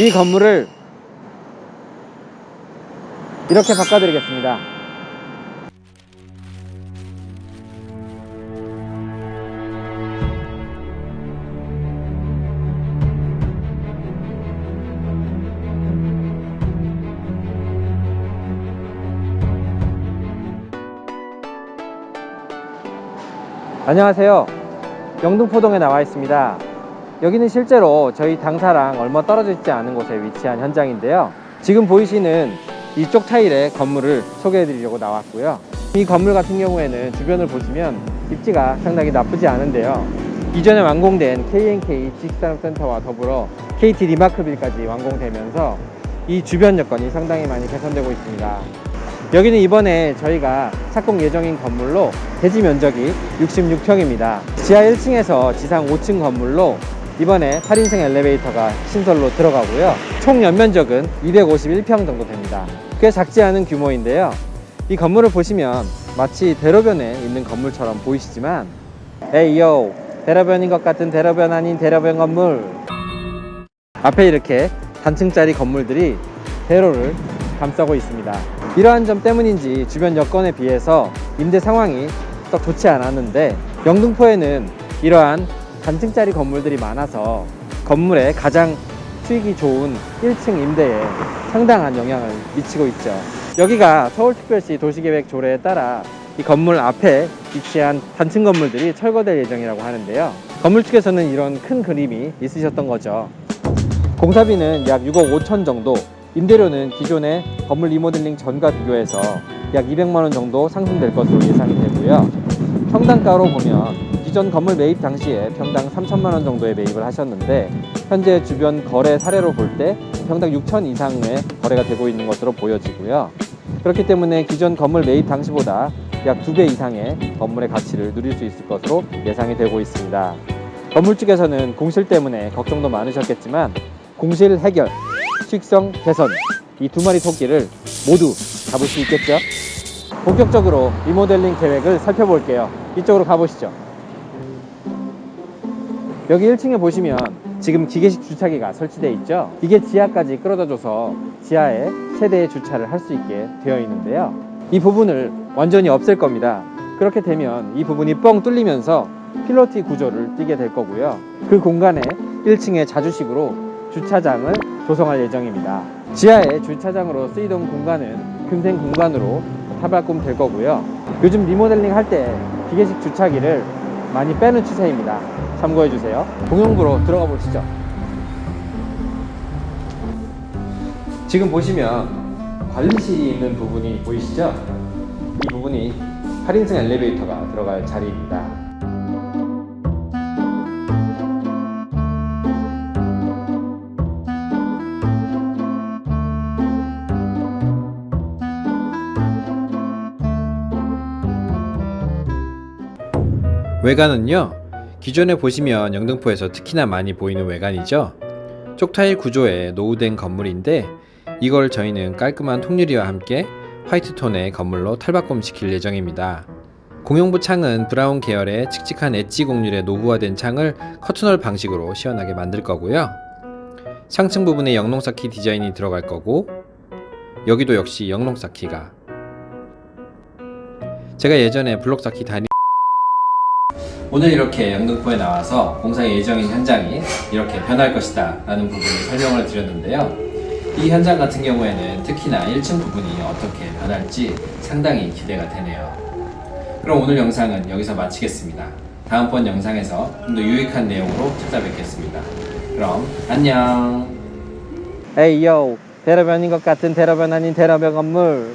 이 건물을 이렇게 바꿔드리겠습니다. 안녕하세요. 영등포동에 나와 있습니다. 여기는 실제로 저희 당사랑 얼마 떨어져 있지 않은 곳에 위치한 현장인데요. 지금 보이시는 이쪽 타일의 건물을 소개해 드리려고 나왔고요. 이 건물 같은 경우에는 주변을 보시면 입지가 상당히 나쁘지 않은데요. 이전에 완공된 K&K 지식산업센터와 더불어 KT 리마크빌까지 완공되면서 이 주변 여건이 상당히 많이 개선되고 있습니다. 여기는 이번에 저희가 착공 예정인 건물로 대지 면적이 66평입니다. 지하 1층에서 지상 5층 건물로 이번에 8인승 엘리베이터가 신설로 들어가고요. 총 연면적은 251평 정도 됩니다. 꽤 작지 않은 규모인데요. 이 건물을 보시면 마치 대로변에 있는 건물처럼 보이시지만 에이요 대로변인 것 같은 대로변 아닌 대로변 건물 앞에 이렇게 단층짜리 건물들이 대로를 감싸고 있습니다. 이러한 점 때문인지 주변 여건에 비해서 임대 상황이 썩 좋지 않았는데 영등포에는 이러한 단층짜리 건물들이 많아서 건물에 가장 수익이 좋은 1층 임대에 상당한 영향을 미치고 있죠. 여기가 서울특별시 도시계획 조례에 따라 이 건물 앞에 위치한 단층 건물들이 철거될 예정이라고 하는데요. 건물 측에서는 이런 큰 그림이 있으셨던 거죠. 공사비는 약 6억 5천 정도, 임대료는 기존의 건물 리모델링 전과 비교해서 약 200만 원 정도 상승될 것으로 예상이 되고요. 평당가로 보면 기존 건물 매입 당시에 평당 3천만 원 정도에 매입을 하셨는데 현재 주변 거래 사례로 볼 때 평당 6천 이상의 거래가 되고 있는 것으로 보여지고요. 그렇기 때문에 기존 건물 매입 당시보다 약 두 배 이상의 건물의 가치를 누릴 수 있을 것으로 예상이 되고 있습니다. 건물 측에서는 공실 때문에 걱정도 많으셨겠지만 공실 해결, 수익성 개선 이 두 마리 토끼를 모두 잡을 수 있겠죠? 본격적으로 리모델링 계획을 살펴볼게요. 이쪽으로 가보시죠. 여기 1층에 보시면 지금 기계식 주차기가 설치되어 있죠. 이게 지하까지 끌어다줘서 지하에 세대의 주차를 할 수 있게 되어 있는데요. 이 부분을 완전히 없앨 겁니다. 그렇게 되면 이 부분이 뻥 뚫리면서 필로티 구조를 띠게 될 거고요. 그 공간에 1층에 자주식으로 주차장을 조성할 예정입니다. 지하에 주차장으로 쓰이던 공간은 금생 공간으로 타발꿈 될 거고요. 요즘 리모델링 할 때 기계식 주차기를 많이 빼는 추세입니다. 참고해 주세요. 공용부로 들어가 보시죠. 지금 보시면 관리실이 있는 부분이 보이시죠? 이 부분이 8인승 엘리베이터가 들어갈 자리입니다. 외관은요 기존에 보시면 영등포에서 특히나 많이 보이는 외관이죠. 쪽타일 구조의 노후된 건물인데 이걸 저희는 깔끔한 통유리와 함께 화이트 톤의 건물로 탈바꿈 시킬 예정입니다. 공용부 창은 브라운 계열의 칙칙한 엣지 공률의 노후화된 창을 커튼홀 방식으로 시원하게 만들 거고요. 상층 부분에 영롱사키 디자인이 들어갈 거고 여기도 역시 영롱사키가. 제가 예전에 블록사키 다니 오늘 이렇게 영등포에 나와서 공사 예정인 현장이 이렇게 변할 것이다 라는 부분을 설명을 드렸는데요. 이 현장 같은 경우에는 특히나 1층 부분이 어떻게 변할지 상당히 기대가 되네요. 그럼 오늘 영상은 여기서 마치겠습니다. 다음번 영상에서 좀 더 유익한 내용으로 찾아뵙겠습니다. 그럼 안녕. 에이요. 대로변인 것 같은 대로변 아닌 대로변 건물